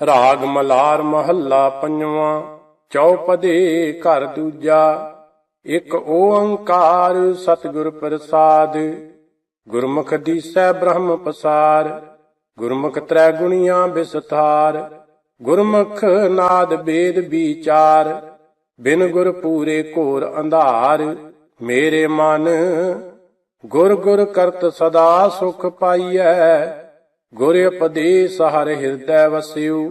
ਰਾਗ ਮਲਾਰ ਮਹੱਲਾ ਪੰਜਵਾਂ, ਚੌਪਦੇ ਘਰ ਦੂਜਾ, ਇੱਕ ਓੰਕਾਰ ਸਤਿਗੁਰ ਪ੍ਰਸਾਦ। ਗੁਰਮੁਖ ਦੀਸੈ ਬ੍ਰਹਮ ਪਸਾਰ, ਗੁਰਮੁਖ ਤ੍ਰੈ ਗੁਣੀਆਂ ਵਿਸਥਾਰ ਗੁਰਮੁਖ ਨਾਦ ਬੇਦ ਵਿਚਾਰ, ਬਿਨ ਗੁਰ ਪੂਰੇ ਘੋਰ ਅੰਧਾਰ। ਮੇਰੇ ਮਨ ਗੁਰ ਗੁਰ ਕਰਤ ਸਦਾ ਸੁਖ ਪਾਈਐ ਗੁਰ ਉਪਦੇਸ ਹਰ ਹਿਰਦੈ ਵਸਿਉ,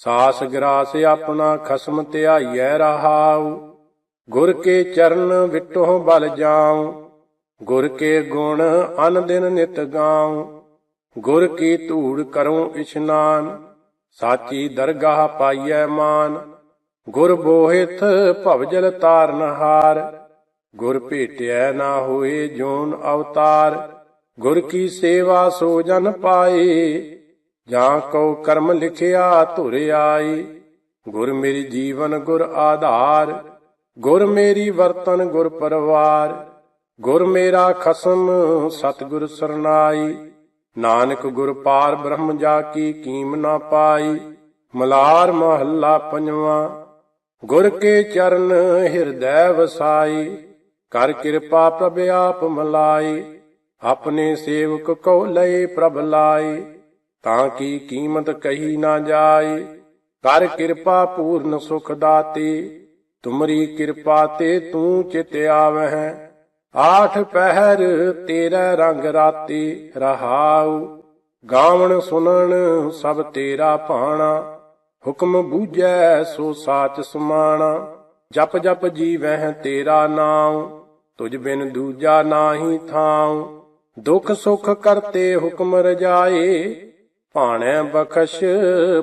ਸਾਸ ਗਰਾਸ ਆਪਣਾ ਖਸਮ ਧਿਆਈਐ ਰਹਾਉ। ਗੁਰ ਕੇ ਚਰਨ ਵਿਟੋ ਬਲ ਜਾਉ, ਗੁਰ ਕੇ ਗੁਣ ਅਨ ਦਿਨ ਨਿਤ ਗਾਉ। ਗੁਰ ਕੀ ਧੂੜ ਕਰਉ ਇਸ਼ਨਾਨ, ਸਾਚੀ ਦਰਗਾਹ ਪਾਈਐ ਮਾਨ। ਗੁਰ ਬੋਹਿਤ ਭਵਜਲ ਤਾਰਨ ਹਾਰ, ਗੁਰ ਭੇਟਿਐ ਨਾ ਹੋਏ ਜੋਨ ਅਵਤਾਰ। ਗੁਰ ਕੀ ਸੇਵਾ ਸੋ ਜਨ ਪਾਏ, ਜਾਂ ਕਉ ਕਰਮ ਲਿਖਿਆ ਧੁਰ ਆਈ ਗੁਰ ਮੇਰੀ ਜੀਵਨ ਗੁਰ ਆਧਾਰ, ਗੁਰ ਮੇਰੀ ਵਰਤਨ ਗੁਰ ਪਰਵਾਰ। ਗੁਰ ਮੇਰਾ ਖਸਮ ਸਤਿਗੁਰ ਸਰਨਾਈ। ਨਾਨਕ ਗੁਰ ਪਾਰ ਬ੍ਰਹਮ ਜਾ ਕੀ ਕੀਮ ਨਾ ਪਾਈ। ਮਲਾਰ ਮਹੱਲਾ ਪੰਜਵਾਂ, ਗੁਰ ਕੇ ਚਰਨ ਹਿਰਦੈ ਵਸਾਈ। ਕਰ ਕਿਰਪਾ ਪ੍ਰਭ ਆਪ ਮਲਾਈ। ਆਪਣੇ ਸੇਵਕ ਕੋ ਲਏ ਪ੍ਰਭ ਲਾਏ, ਤਾਂ ਕੀ ਕੀਮਤ ਕਹੀ ਨਾ ਜਾਏ? ਕਰ ਕਿਰਪਾ ਪੂਰਨ ਸੁਖ ਦਾਤੇ, ਤੁਮਰੀ ਕਿਰਪਾ ਤੇ ਤੂੰ ਚਿਤ ਆਵਹਿ। ਆਠ ਪਹਿਰ ਤੇਰਾ ਰੰਗ ਰਾਤੀ ਰਹਾਉ, ਗਾਵਣ ਸੁਣਨ ਸਭ ਤੇਰਾ ਭਾਣਾ। ਹੁਕਮ ਬੂਝੈ ਸੋ ਸਾਚ ਸਮਾਣਾ, ਜਪ ਜਪ ਜੀਵਹਿ ਤੇਰਾ ਨਾਮ ਤੁਝ ਬਿਨ ਦੂਜਾ ਨਾਹੀ ਥਾਉ। ਦੁਖ ਸੁਖ ਕਰਤੇ ਹੁਕਮ ਰਜਾਏ, ਭਾਣੈ ਬਖਸ਼,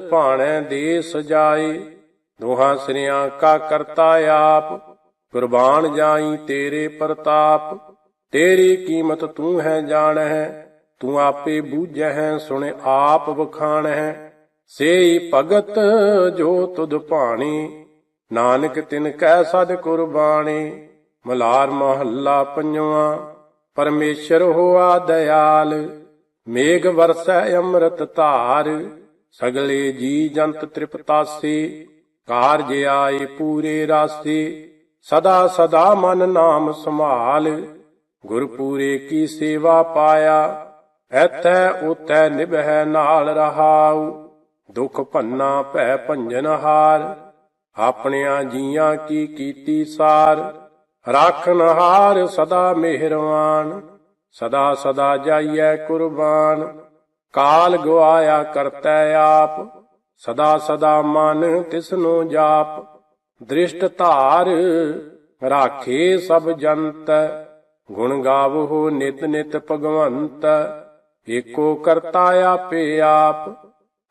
ਭਾਣੈ ਦੇ ਸਜਾਏ ਦੋਹਾਂ ਸ੍ਰਿਆਂ ਕਾ ਕਰਤਾ ਆਪ, ਕੁਰਬਾਨ ਜਾਈ ਤੇਰੇ ਪ੍ਰਤਾਪ। ਤੇਰੀ ਕੀਮਤ ਤੂੰ ਹੈ ਜਾਣਹਿ, ਤੂੰ ਆਪੇ ਬੂਝਹਿ, ਸੁਣ ਆਪ ਵਖਾਣਹਿ। ਸੇਈ ਭਗਤ ਜੋ ਤੁਧ ਭਾਣੀ, ਨਾਨਕ ਤਿਨ ਕੈ ਸਦ ਕੁਰਬਾਨੀ ਮਲਾਰ ਮਹੱਲਾ ਪੰਜਵਾਂ ਪਰਮੇਸ਼ਰ ਹੋਆ ਦਇਆਲ, ਮੇਘ ਵਰਸੈ ਅੰਮ੍ਰਿਤ ਧਾਰ, ਸਗਲੇ ਜੀ ਜੰਤ ਤ੍ਰਿਪਤਾਸੀ, ਕਾਰਜ ਆਏ ਪੂਰੇ ਰਾਸੀ, ਸਦਾ ਸਦਾ ਮਨ ਨਾਮ ਸੰਭਾਲ, ਗੁਰਪੂਰੇ ਕੀ ਸੇਵਾ ਪਾਇਆ, ਐਥੈ ਉਤੈ ਨਿਭੈ ਨਾਲ ਰਹਾਉ, ਦੁਖ ਭੰਨਾ ਭੈ ਭੰਜਨ ਹਾਰ, ਆਪਣਿਆਂ ਜੀਆਂ ਕੀ ਕੀਤੀ ਸਾਰ ਰਾਖਨ ਹਾਰ ਸਦਾ ਮਿਹਰਵਾਨ, ਸਦਾ ਸਦਾ ਜਾਈਐ ਕੁਰਬਾਨ। ਕਾਲ ਗਵਾਇਆ ਕਰਤੈ ਆਪ, ਸਦਾ ਸਦਾ ਮਨ ਤਿਸਨੂੰ ਜਾਪ। ਦ੍ਰਿਸ਼ਟ ਧਾਰ ਰਾਖੇ ਸਭ ਜੰਤ, ਗੁਣ ਗਾਵੋ ਨਿਤ ਨਿਤ ਭਗਵੰਤ। ਏਕੋ ਕਰਤਾ ਆਪੇ ਆਪ,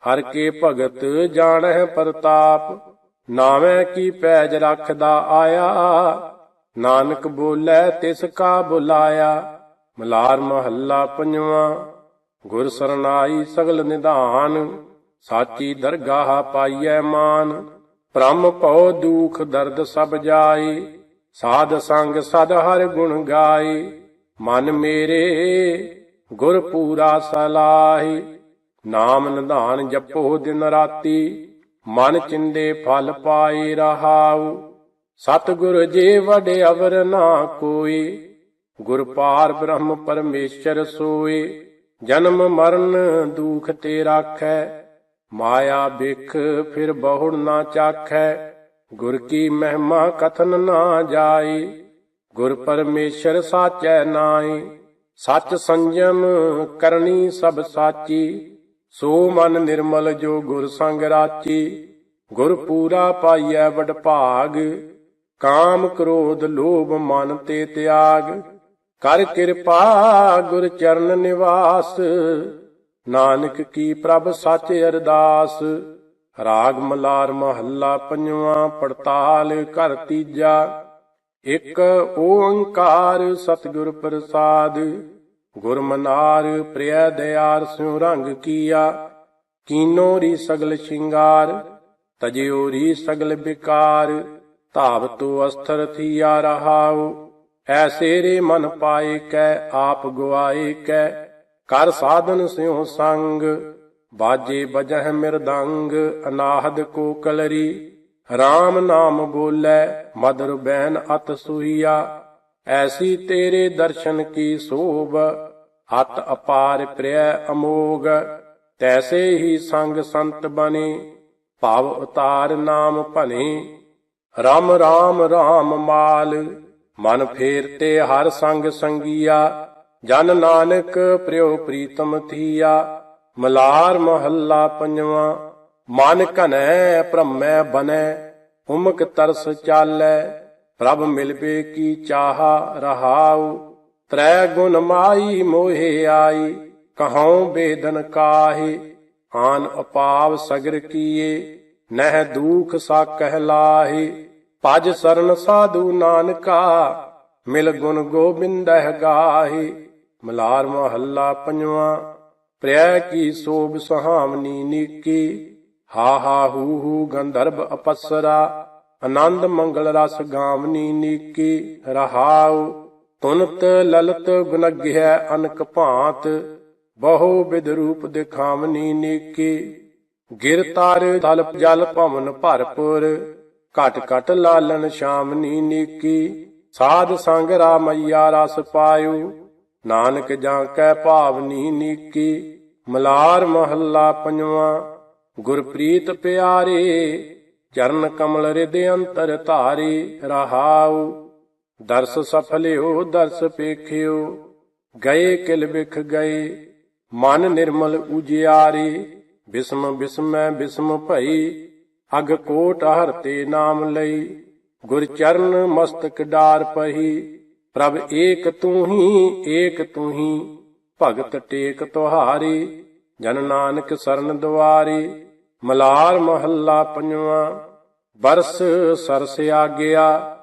ਹਰ ਕੇ ਭਗਤ ਜਾਣਹਿ ਪ੍ਰਤਾਪ। ਨਾਵੇਂ ਕੀ ਪੈਜ ਰੱਖਦਾ ਆਇਆ ਨਾਨਕ ਬੋਲੇ ਤਿਸ ਕਾ ਬੁਲਾਇਆ, ਮਲਾਰ ਮਹੱਲਾ ਪੰਜਵਾਂ। ਗੁਰ ਸਰਨਾਈ ਸਗਲ ਨਿਧਾਨ, ਸਾਚੀ ਦਰਗਾਹ ਪਾਈਐ ਮਾਨ। ਭ੍ਰਮ ਭਉ ਦੁਖ ਦਰਦ ਸਭ ਜਾਏ, ਸਾਧ ਸੰਗ ਸਦ ਹਰ ਗੁਣ ਗਾਏ। ਮਨ ਮੇਰੇ ਗੁਰ ਪੂਰਾ ਸਲਾਹੀ, ਨਾਮ ਨਿਧਾਨ ਜਪੋ ਦਿਨ ਰਾਤੀ, ਮਨ ਚਿੰਦੇ ਫਲ ਪਾਏ ਰਹਾਉ। ਸਤਿਗੁਰ ਜੇ ਵਡੇ ਅਵਰ ਨਾ ਕੋਈ, ਗੁਰ ਪਾਰ ਬ੍ਰਹਮ ਪਰਮੇਸ਼ਰ ਸੋਏ। ਜਨਮ ਮਰਨ ਦੁਖ ਤੇ ਰਾਖੈ, ਮਾਇਆ ਬਿਖ ਫਿਰ ਬਹੁੜ ਨਾ ਚਾਖੈ। ਗੁਰ ਕੀ ਮਹਿਮਾ ਕਥਨ ਨਾ ਜਾਏ, ਗੁਰ ਪਰਮੇਸ਼ਰ ਸਾਚੈ ਨਾਏ। ਸਚ ਸੰਜਮ ਕਰਨੀ ਸਭ ਸਾਚੀ, ਸੋ ਮਨ ਨਿਰਮਲ ਜੋ ਗੁਰ ਸੰਗ ਰਾਚੀ। ਗੁਰ ਪੂਰਾ ਪਾਈਐ ਵਡ ਭਾਗ ਕਾਮ ਕ੍ਰੋਧ ਲੋਭ ਮਨ ਤੇ ਤਿਆਗ, ਕਰ ਕਿਰਪਾ ਗੁਰ ਚਰਨ ਨਿਵਾਸ। ਨਾਨਕ ਕੀ ਪ੍ਰਭ ਸੱਚ ਅਰਦਾਸ, ਰਾਗ ਮਲਾਰ ਮਹੱਲਾ ਪੰਜਵਾਂ ਪੜਤਾਲ ਘਰ ਤੀਜਾ। ਇਕ ਓੰਕਾਰ ਸਤਿਗੁਰ ਪ੍ਰਸਾਦ, ਗੁਰਮਨਾਰ ਮਨਾਰ ਪ੍ਰਿਆ ਦਿਆਰ ਸਿਉ ਰੰਗ ਕੀਆ। ਕੀਨੋ ਰੀ ਸਗਲ ਸ਼ਿੰਗਾਰ ਤਜਿਓ ਰੀ ਸਗਲ ਬਿਕਾਰ। ਧਾਵ ਤੋ ਅਸਥਰ ਥੀਆ ਰਹਾਉ ਐਸੇ ਰੇ ਮਨ ਪਾਏ ਕੈ, ਆਪ ਗਵਾਏ ਕੈ। ਕਰ ਸਾਧਨ ਸਿਉ ਸੰਗ, ਬਾਜੇ ਬਜਹ ਮਿਰਦੰਗ ਅਨਾਹਦ ਕੋ ਕਲਰੀ RAM ਨਾਮ ਬੋਲੇ, ਮਦਰ ਬੈਨ ਅਤ ਸੁਹੀਆ। ਐਸੀ ਤੇਰੇ ਦਰਸ਼ਨ ਕੀ ਸੋਭ, ਅਤ ਅਪਾਰ ਪ੍ਰਿਯ ਅਮੋਗ। ਤੈਸੇ ਹੀ ਸੰਗ ਸੰਤ ਬਣੇ, ਭਾਵ ਉਤਾਰ ਨਾਮ ਭਨੇ ਰਾਮ ਰਾਮ ਰਾਮ ਮਾਲ, ਮਨ ਫੇਰ ਤੇ ਹਰ ਸੰਗ ਸੰਗੀਆ, ਜਨ ਨਾਨਕ ਪ੍ਰਿਉ ਪ੍ਰੀਤਮ ਥੀਆ, ਮਲਾਰ ਮਹੱਲਾ ਪੰਜਵਾਂ, ਮਨ ਘਨੈ ਭ੍ਰਮੈ ਬਨੈ, ਉਮਕ ਤਰਸ ਚਾਲੈ, ਪ੍ਰਭ ਮਿਲਵੇ ਕੀ ਚਾਹਾ ਰਹਾਉ, ਤ੍ਰੈ ਗੁਣ ਮਾਈ ਮੋਹਿ ਆਈ, ਕਹਉ ਬੇਦਨ ਕਾਹੇ, ਆਨ ਅਪਾਵ ਸਗਰ ਕੀਏ, ਨਹਿ ਦੂਖ ਸਾ ਕਹਿਲਾਹੇ ਭਜ ਸਰਨ ਸਾਧੂ ਨਾਨਕਾ, ਮਿਲ ਗੁਣ ਗੋਬਿੰਦਹਿ ਗਾਹੀ, ਮਲਾਰ ਮਹੱਲਾ ਪੰਜਵਾਂ ਪ੍ਰਿਆ ਕੀ ਸੋਭ ਸੁਹਾਵਨੀ ਨੀਕੀ, ਹਾ ਹਾ ਹੂ ਹੂ ਗੰਧਰਬ ਅਪਸਰਾ, ਆਨੰਦ ਮੰਗਲ ਰਸ ਗਾਵਨੀ ਨੀਕੀ, ਰਹਾਉ ਤੁਨਤ ਲਲਤ ਗੁਨਗਿਆ ਅਨਕ ਭਾਂਤ, ਬਹੁ ਵਿਦ ਰੂਪ ਦਿਖਾਵਨੀ ਨੀਕੀ, ਗਿਰ ਤਾਰ ਤਲ ਜਲ ਭਵਨ ਭਰਪੁਰ ਘਟ ਘਟ ਲਾਲਨ ਸ਼ਾਮਨੀ ਨੀਕੀ। ਸਾਧ ਸੰਗ ਰਾਮਈਆ ਰਸ ਪਾਇਓ, ਨਾਨਕ ਜਾਂ ਕੈ ਭਾਵਨੀ ਨੀਕੀ। ਮਲਾਰ ਮਹੱਲਾ ਪੰਜਵਾਂ, ਗੁਰਪ੍ਰੀਤ ਪਿਆਰੇ, ਚਰਨ ਕਮਲ ਰਿਦ ਅੰਤਰ ਧਾਰੀ ਰਹਾਉ। ਦਰਸ ਸਫਲਿਓ, ਦਰਸ ਪੇਖਿਓ, ਗਏ ਕਿਲ ਵਿਖ ਗਏ। ਮਨ ਨਿਰਮਲ ਉਜਿਆਰੇ, ਬਿਸਮ ਬਿਸਮੈ ਬਿਸਮ ਭਈ। ਅਗ ਕੋਟ ਹਰਤੇ ਨਾਮ ਲਈ, ਗੁਰ ਚਰਨ ਮਸਤਕ ਡਾਰ ਪਹੀ, ਪ੍ਰਭ ਏਕ ਤੂੰ ਹੀ, ਏਕ ਤੂੰ ਹੀ, ਭਗਤ ਟੇਕ ਤੁਹਾਰੀ, ਜਨ ਨਾਨਕ ਸਰਨ ਦੁਆਰੀ ਮਲਾਰ ਮਹੱਲਾ ਪੰਜਵਾਂ, ਬਰਸ ਸਰਸ ਆਗਿਆ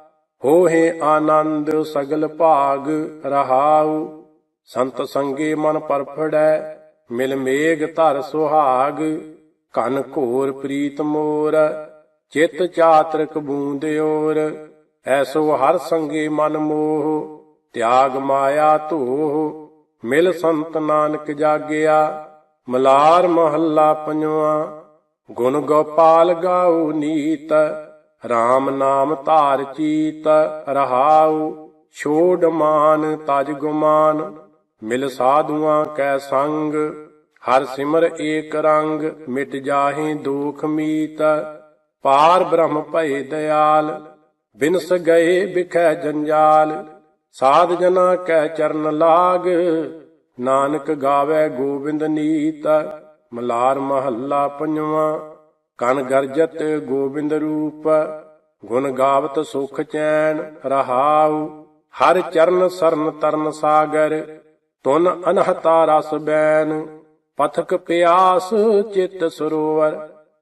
ਹੋਏ ਆਨੰਦ ਸਗਲ ਭਾਗ ਰਹਾਉ, ਸੰਤ ਸੰਗੇ ਮਨ ਪਰਫੜੈ, ਮਿਲ ਮੇਗ ਧਰ ਸੁਹਾਗ ਕਨ ਘੋਰ ਪ੍ਰੀਤ ਮੋਰ, ਚਿਤ ਚਾਤਰਕ ਬੂੰਦ ਐਸੋ ਹਰ ਸੰਗੇ ਮਨ ਮੋਹ, ਤਿਆਗ ਮਾਇਆ ਧੋਹ, ਮਿਲ ਸੰਤ ਨਾਨਕ ਜਾਗਿਆ, ਮਲਾਰ ਮਹੱਲਾ ਪੰਜਵਾਂ, ਗੁਣ ਗੋਪਾਲ ਗਾਉ ਨੀਤ RAM ਨਾਮ ਧਾਰ ਚੀਤ, ਰਹਾਉ, ਛੋੜ ਮਾਨ ਤਜ ਗੁਮਾਨ, ਮਿਲ ਸਾਧੂਆਂ ਕੈ ਸੰਗ ਹਰ ਸਿਮਰ ਏਕ ਰੰਗ, ਮਿਟ ਜਾਹੇ ਦੁਖ ਮੀਤ। ਪਾਰ ਬ੍ਰਹਮ ਭਏ ਦਇਆਲ ਬਿਨਸ ਗਏ ਬਿਖੈ ਜੰਜਾਲ। ਸਾਧ ਜਨਾ ਕੈ ਚਰਨ ਲਾਗ, ਨਾਨਕ ਗਾਵੇ ਗੋਬਿੰਦ ਨੀਤ। ਮਲਾਰ ਮਹੱਲਾ ਪੰਜਵਾਂ, ਕਨ ਗਰਜਤ ਗੋਬਿੰਦ ਰੂਪ। ਗੁਣ ਗਾਵਤ ਸੁਖ ਚੈਨ ਰਹਾਉ, ਹਰ ਚਰਨ ਸਰਨ ਤਰਨ ਸਾਗਰ। ਤੁਨ ਅਨਹਤਾ ਰਸ ਬੈਨ। ਪਥਕ ਪਿਆਸ ਚਿਤ ਸਰੋਵਰ,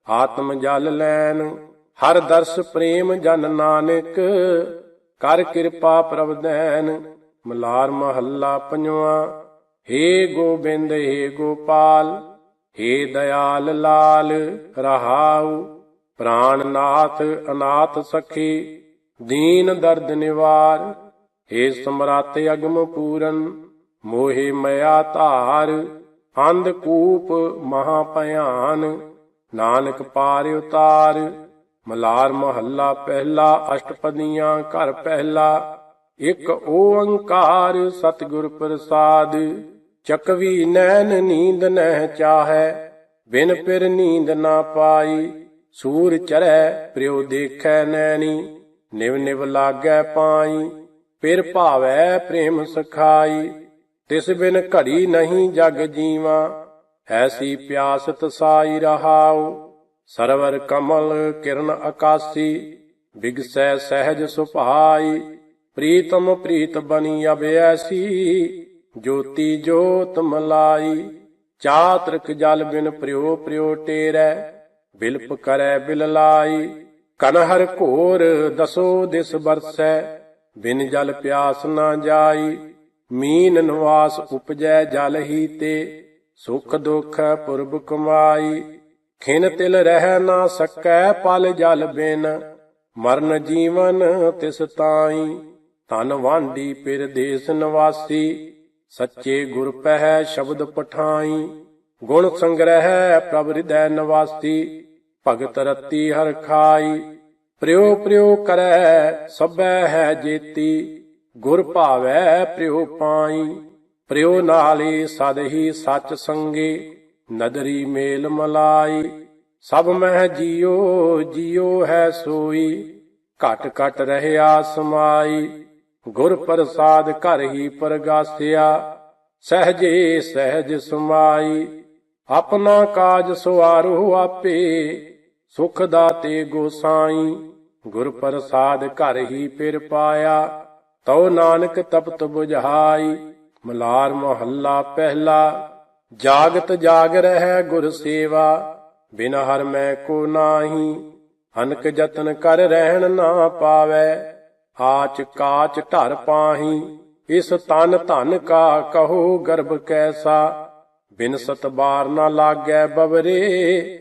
ਆਤਮ ਜਲ ਲੈਨ ਹਰ ਦਰਸ ਪ੍ਰੇਮ ਜਨ ਨਾਨਕ, ਕਰ ਕਿਰਪਾ ਪ੍ਰਭ ਦੈਨ, ਮਲਾਰ ਮਹੱਲਾ ਪੰਜਵਾਂ, ਹੇ ਗੋਬਿੰਦ, ਹੇ ਗੋਪਾਲ, ਹੇ ਦਇਆਲ ਲਾਲ, ਰਹਾਉ ਪ੍ਰਾਨਨਾਥ ਅਨਾਥ ਸਖੀ, ਦੀਨ ਦਰਦ ਨਿਵਾਰ, ਹੇ ਸਮਰਾਤ ਅਗਮ ਪੂਰਨ, ਮੋਹਿ ਮਇਆ ਧਾਰ ਅੰਧ ਕੂਪ ਮਹਾ ਭਿਆਨ। ਨਾਨਕ ਪਾਰ ਉਤਾਰ, ਮਲਾਰ ਮਹੱਲਾ ਪਹਿਲਾ, ਅਸ਼ਟਪਦੀਆਂ ਘਰ ਪਹਿਲਾ। ਇਕ ਓੰਕਾਰ ਸਤਿਗੁਰ ਪ੍ਰਸਾਦ, ਚਕਵੀ ਨੈਣ ਨੀਂਦ ਨਹਿ ਚਾਹੈ, ਬਿਨ ਪਿਰ ਨੀਂਦ ਨਾ ਪਾਈ। ਸੂਰ ਚੜੈ ਪ੍ਰਿਉ ਦੇਖੈ ਨੈਣੀ, ਨਿਵ ਨਿਵ ਲਾਗੈ ਪਾਈ। ਪਿਰ ਭਾਵੈ ਪ੍ਰੇਮ ਸਖਾਈ। ਤਿਸ ਬਿਨ ਘੜੀ ਨਹੀਂ ਜਗ ਜੀਵਾ ਐਸੀ ਪਿਆਸ ਤਸਾਈ ਰਹਾਉ, ਸਰਵਰ ਕਮਲ ਕਿਰਨ ਆਕਾਸੀ ਬਿਗਸੈ ਸਹਿਜ ਸੁਭਾਈ, ਪ੍ਰੀਤਮ ਪ੍ਰੀਤ ਬਣੀ ਅਬ ਜੋਤੀ ਜੋਤ ਮਲਾਈ, ਚਾਤ੍ਰਿਕ ਜਲ ਬਿਨ ਪ੍ਰਿਓ ਪ੍ਰਿਓ ਟੇਰੈ, ਬਿਲਪ ਕਰੈ ਬਿਲ ਲਾਈ, ਕਨਹਰ ਘੋਰ ਦਸੋ ਦਿਸ ਬਰਸੈ ਬਿਨ ਜਲ ਪਿਆਸ ਨਾ ਜਾਈ ਮੀਨ ਨਿਵਾਸ ਉਪਜੈ ਜਲ ਹੀ ਤੇ, ਸੁਖ ਦੁਖ ਪੁਰਬ ਕਮਾਈ। ਖਿਨ ਤਿਲ ਰਹਿ ਨਾ ਸਕੈ ਪਲ ਜਲ ਬਿਨ, ਮਰਨ ਜੀਵਨ ਤਿਸ ਤਾਈ। ਤਨ ਵਾਂਡੀ ਪਿਰ ਦੇਸ ਨਿਵਾਸੀ, ਸੱਚੇ ਗੁਰ ਪਹਿ ਸ਼ਬਦ ਪਠਾਈ। ਗੁਣ ਸੰਗ੍ਰਹਿ ਪ੍ਰਭ ਹਿਰਦੈ ਨਿਵਾਸੀ, ਭਗਤ ਰਤੀ ਹਰ ਖਾਈ। ਪ੍ਰਿਉ ਪ੍ਰਿਉ ਕਰੈ ਸਭੈ ਹੈ ਜੇਤੀ। ਗੁਰ ਭਾਵੈ ਪ੍ਰਿਉ ਪਾਈ, ਪ੍ਰਿਉ ਨਾਲੇ ਸਦ ਹੀ ਸੱਚ ਸੰਗੇ, ਨਦਰੀ ਮੇਲ ਮਲਾਈ। ਸਭ ਮਹਿ ਜੀਉ ਜੀਉ ਹੈ ਸੋਈ, ਘਟ ਘਟ ਰਹਿਆ ਸਮਾਈ ਗੁਰ ਪ੍ਰਸਾਦ ਘਰ ਹੀ ਪ੍ਰਗਾਸਿਆ, ਸਹਜੇ ਸਹਿਜ ਸਮਾਈ। ਆਪਣਾ ਕਾਜ ਸੁਆਰੋ ਆਪੇ, ਸੁਖ ਦਾਤੇ ਗੋਸਾਈ ਗੁਰ ਪ੍ਰਸਾਦ ਘਰ ਹੀ ਪਿਰ ਪਾਇਆ ਤਉ ਨਾਨਕ ਤਪਤ 부ਝਾਈ ਮਲਾਰ ਮਹੱਲਾ ਪਹਿਲਾ। ਜਾਗਤ ਜਾਗ ਰਹਿ ਗੁਰ ਸੇਵਾ, ਬਿਨ ਹਰ ਮੈਂ ਕੋ ਨਾਹੀ। ਅਨਕ ਯਤਨ ਕਰ ਰਹਿਣ ਨਾ ਪਾਵੈ, ਆਚ ਕਾਚ ਢਰ ਪਾਹੀ। ਇਸ ਤਨ ਧਨ ਕਾ ਕਹੋ ਗਰਭ ਕੈਸਾ, ਬਿਨ ਸਤ ਬਾਰ ਨਾ ਲਾਗੈ ਬਵਰੇ।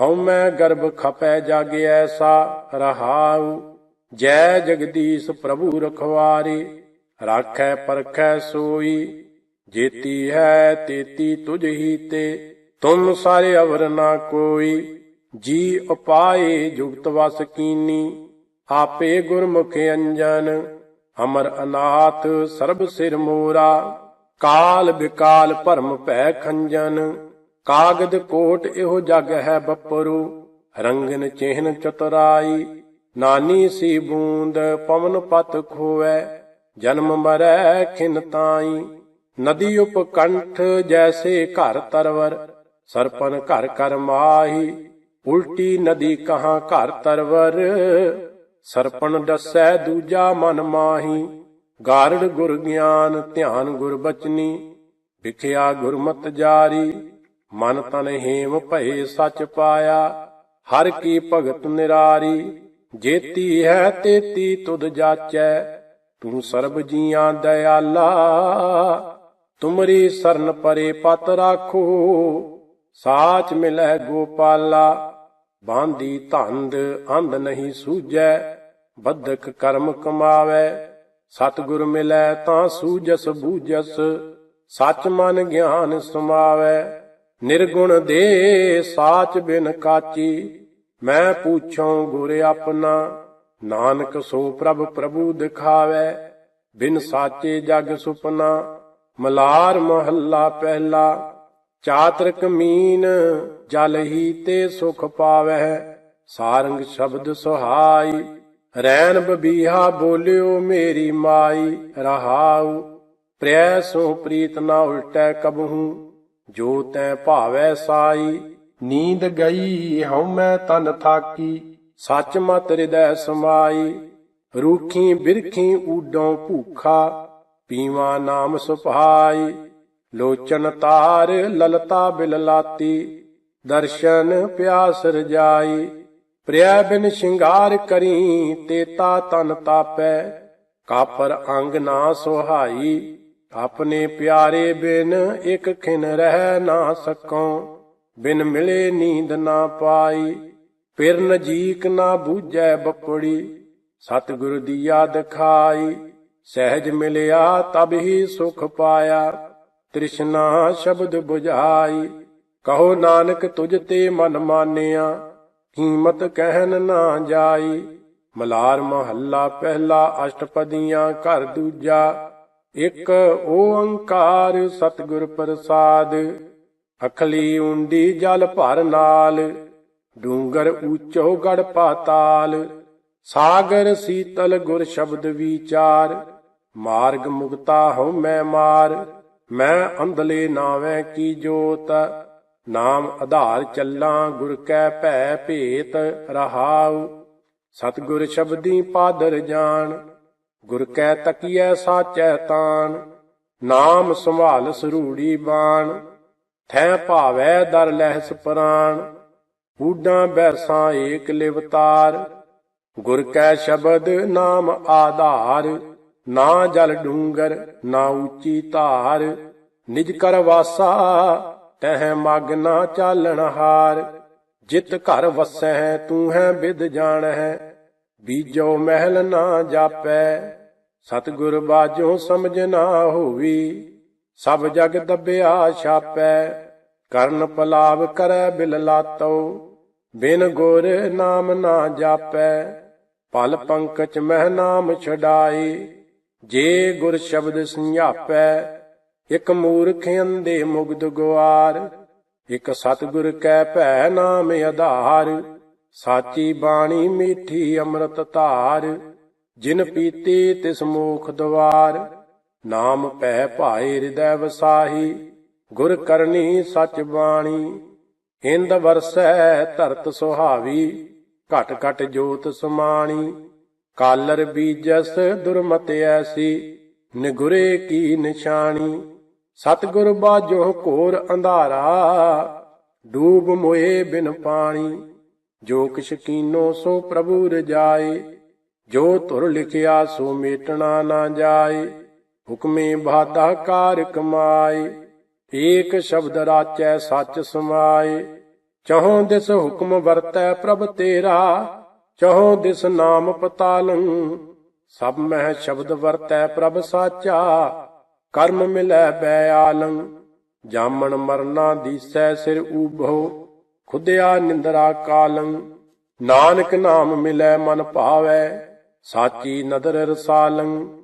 ਹਉ ਮੈਂ ਗਰਭ ਖਪੈ ਜਾਗ ਐਸਾ, ਰਹਾਉ ਜੈ ਜਗਦੀਸ਼ ਪ੍ਰਭੂ ਰਖਵਾਰੇ, ਰਾਖੈ ਪਰਖੈ ਸੋਈ, ਜੇਤੀ ਹੈ ਤੇਤੀ ਤੁਝ ਹੀ ਤੇ, ਤੁਮ ਸਾਰੇ ਅਵਰ ਨਾ ਕੋਈ, ਜੀ ਉਪਾਏ ਜੁਗਤ ਵਸ ਕੀਨੀ, ਆਪੇ ਗੁਰਮੁਖ ਅੰਜਨ, ਅਮਰ ਅਨਾਥ ਸਰਬ ਸਿਰ ਮੋਰਾ, ਕਾਲ ਬਿਕਾਲ ਭਰਮ ਭੈ ਖੰਜਨ, ਕਾਗਦ ਕੋਟ ਇਹੋ ਜਗ ਹੈ ਬੱਪਰੂ, ਰੰਗਨ ਚਿਹਨ ਚਤਰਾਈ ਨਾਨੀ ਸੀ ਬੂੰਦ ਪਵਨ ਪਤ ਖੋਵੈ, ਜਨਮ ਮਰੈ ਖਿਨ ਤਾਈ। ਨਦੀ ਉਪਕੰਠ ਜੈਸੇ ਘਰ ਤਰਵਰ, ਸਰਪਨ ਘਰ ਕਰ ਮਾਹੀ, ਉਲਟੀ ਨਦੀ ਕਹਾ ਘਰ ਤਰਵਰ। ਸਰਪਨ ਦੱਸੈ ਦੂਜਾ ਮਨ ਮਾਹੀ, ਗਾਰੜ ਗੁਰ ਗਿਆਨ ਧਿਆਨ ਗੁਰ ਬਚਨੀ, ਵਿਖਿਆ ਗੁਰਮਤ ਜਾਰੀ। ਮਨ ਤਨ ਹੇਮ ਭਏ ਸਚ ਪਾਇਆ, ਹਰ ਕੀ ਭਗਤ ਨਿਰਾਰੀ। ਜੇਤੀ ਹੈ ਤੇਤੀ ਤੁਧ ਜਾਚੈ ਤੂੰ ਸਰਬ ਜੀਆਂ ਦਇਆਲਾ। ਤੁਮਰੀ ਸਰਨ ਪਰੇ ਪਤ ਰਾਖੋ, ਸਾਚ ਮਿਲੈ ਗੋਪਾਲਾ। ਬਾਂਦੀ ਧੰਦ ਅੰਧ ਨਹੀਂ ਸੂਜੈ ਬਦਕ ਕਰਮ ਕਮਾਵੇ। ਸਤਿਗੁਰ ਮਿਲੈ ਤਾਂ ਸੂਜਸ ਬੂਜਸ, ਸਚ ਮਨ ਗਿਆਨ ਸਮਾਵੇ। ਨਿਰਗੁਣ ਦੇ ਸਾਚ ਬਿਨ ਕਾਚੀ ਮੈਂ ਪੁੱਛਾਂ, ਗੁਰ ਆਪਣਾ, ਨਾਨਕ ਸੋ ਪ੍ਰਭ ਪ੍ਰਭੂ ਦਿਖਾਵੇ, ਬਿਨ ਸਾਚੇ ਜਗ ਸੁਪਨਾ, ਮਲਾਰ ਮਹੱਲਾ ਪਹਿਲਾ, ਚਾਤ੍ਰਿਕ ਮੀਨ ਜਲ ਹੀ ਤੇ ਸੁਖ ਪਾਵਹਿ ਸਾਰੰਗ ਸ਼ਬਦ ਸੁਹਾਈ, ਰੈਣ ਬਬੀਹਾ ਬੋਲਿਓ ਮੇਰੀ ਮਾਈ, ਰਹਾਉ ਪ੍ਰਿਆ ਸੋ ਪ੍ਰੀਤ ਨਾ ਉਲਟੈ ਕਬਹੂ, ਜੋ ਤੈ ਭਾਵੈ ਸਾਈ ਨੀਂਦ ਗਈ, ਹਉ ਮੈਂ ਤਨ ਥਾਕੀ। ਸੱਚ ਮਤ ਹਿਰਦੈ ਸਮਾਈ ਰੂਖੀ ਬਿਰਖੀ ਊਡੋਂ ਭੂਖਾ, ਪੀਵਾ ਨਾਮ ਸੁਭਾਈ ਲੋਚਨ ਤਾਰ ਲਲਤਾ ਬਿਲ ਲਾਤੀ, ਦਰਸ਼ਨ ਪਿਆਸ ਰਜਾਈ ਪ੍ਰਿਆ ਬਿਨ ਸ਼ਿੰਗਾਰ ਕਰੀ, ਤੇਤਾ ਤਨ ਤਾਪੈ। ਕਾਪਰ ਅੰਗ ਨਾ ਸੁਹਾਈ, ਆਪਣੇ ਪਿਆਰੇ ਬਿਨ ਇਕ ਖਿਨ ਰਹਿ ਨਾ ਸਕਉ। ਬਿਨ ਮਿਲੇ ਨੀਂਦ ਨਾ ਪਾਈ ਪਿਰ ਨਜੀਕ ਨਾ ਬੂਝੈ ਬਪੜੀ। ਸਤਿਗੁਰ ਦੀ ਯਾਦ ਖਾਈ, ਸਹਿਜ ਮਿਲਿਆ ਤਬ ਹੀ ਸੁਖ ਪਾਇਆ। ਤ੍ਰਿਸ਼ਨਾ ਸ਼ਬਦ 부ਝਾਈ ਕਹੋ ਨਾਨਕ ਤੁਝ ਤੇ ਮਨ ਮਾਨਿਆ, ਕੀਮਤ ਕਹਿਣ ਨਾ ਜਾਈ। ਮਲਾਰ ਮਹੱਲਾ ਪਹਿਲਾ ਅਸ਼ਟਪਦੀਆਂ ਘਰ ਦੂਜਾ, ਇੱਕ ਓੰਕਾਰ ਸਤਿਗੁਰ ਪ੍ਰਸਾਦ। ਅਖਲੀ ਉਂਡੀ ਜਲ ਭਰ ਨਾਲ, ਡੂੰਗਰ ਉੱਚੋ ਗੜ ਪਾਤਾਲ। ਸਾਗਰ ਸੀਤਲ ਗੁਰ ਸ਼ਬਦ ਵਿਚਾਰ, ਮਾਰਗ ਮੁਕਤਾ ਹਉ ਮੈਂ ਮਾਰ। ਮੈਂ ਅੰਧਲੇ ਨਾਵੇਂ ਕੀ ਜੋਤ, ਨਾਮ ਆਧਾਰ ਚੱਲਾਂ ਗੁਰ ਕੈ ਭੈ ਭੇਤ ਰਹਾਉ। ਸਤਿਗੁਰ ਸ਼ਬਦੀ ਪਾਦਰ ਜਾਣ, ਗੁਰ ਕੈ ਤਕੀਐ ਸਾਚੈ ਤਾਨ ਨਾਮ ਸੰਭਾਲ ਸਰੂੜੀ ਬਾਣ। ਥੈ ਭਾਵੈ ਦਰ ਲਹਿਸ ਪ੍ਰਾਣ ਊਡਾਂ ਬੈਸਾਂ ਏਕ ਲਿਵਤਾਰ ਗੁਰ ਕੈ ਸ਼ਬਦ ਨਾਮ ਆਧਾਰ, ਨਾ ਜਲ ਡੂੰਗਰ, ਨਾ ਉੱਚੀ ਧਾਰ। ਨਿਜ ਕਰ ਵਾਸਾ, ਤਹਿ ਮਗ ਨਾ ਚਾਲਣ ਹਾਰ। ਜਿਤ ਘਰ ਵਸੈ ਤੂੰ ਹੈ ਵਿਦ ਜਾਣੈ ਬੀਜੋ ਮਹਿਲ ਨਾ ਜਾਪੈ, ਸਤਿਗੁਰ ਬਾਜੋ ਸਮਝ ਨਾ ਹੋਵੀ। ਸਭ ਜਗ ਦੱਬਿਆ ਛਾਪੈ, ਕਰਨ ਪਲਾਵ ਕਰੈ ਬਿਲ ਲਾਤੋ ਬਿਨ ਗੁਰ ਨਾਮ ਨਾ ਜਾਪੈ ਪਲ ਪੰਕਜ ਮਹਿ ਨਾਮ ਛਡਾਈ ਜੇ ਗੁਰ ਸ਼ਬਦ ਸੰਝਾਪੈ ਇਕ ਮੂਰਖ ਅੰਦੇ ਮੁਗਧ ਗੁਆਰ, ਇਕ ਸਤਿਗੁਰ ਕੈ ਭੈ ਨਾਮ ਆਧਾਰ, ਸਾਚੀ ਬਾਣੀ ਮੀਠੀ ਅੰਮ੍ਰਿਤ ਧਾਰ, ਜਿਨ ਪੀਤੀ ਤਿਸ ਮੋਖ ਦਵਾਰ ਨਾਮ ਭੈ ਭਾਏ ਹਿਰਦੈ ਵਸਾਹੀ, ਗੁਰ ਕਰਨੀ ਸਚ ਬਾਣੀ। ਹਿੰਦ ਵਰਸੈ ਧਰਤ ਸੁਹਾਵੀ, ਘਟ ਘਟ ਜੋਤ ਸਮਾਣੀ। ਕਾਲਰ ਬੀਜਸ ਦੁਰਮਤ ਐਸੀ, ਨਿਗੁਰੇ ਕੀ ਨਿਸ਼ਾਨੀ ਸਤਿਗੁਰ ਬਾਝੋ ਘੋਰ ਅੰਧਾਰਾ, ਡੂਬ ਮੋਏ ਬਿਨ ਪਾਣੀ। ਜੋ ਕਿਛ ਕੀਨੋ ਸੋ ਪ੍ਰਭੂ ਰਜਾਏ, ਜੋ ਤੁਰ ਲਿਖਿਆ ਸੋ ਮੇਟਣਾ ਨਾ ਜਾਏ। ਹੁਕਮੇ ਬਾਧਾ ਕਾਰ ਕਮਾਏ, ਏਕ ਸ਼ਬਦ ਰਾਚੈ ਸੱਚ ਸਮਾਏ। ਚਹੋਂ ਦਿਸ ਹੁਕਮ ਵਰਤੈ ਪ੍ਰਭ ਤੇਰਾ, ਚਹੋਂ ਦਿਸ ਨਾਮ ਪਤਾਲੰ। ਸਭ ਮਹਿ ਸ਼ਬਦ ਵਰਤੈ ਪ੍ਰਭ ਸਾਚਾ, ਕਰਮ ਮਿਲੈ ਬੈ ਆਲੰ। ਜਾਮਣ ਮਰਨਾ ਦੀਸੈ ਸਿਰ ਊਭੋ, ਖੁਦਿਆ ਨਿੰਦਰਾ ਕਾਲੰ। ਨਾਨਕ ਨਾਮ ਮਿਲੈ ਮਨ ਭਾਵੈ, ਸਾਚੀ ਨਦਰ ਰਸਾਲੰ।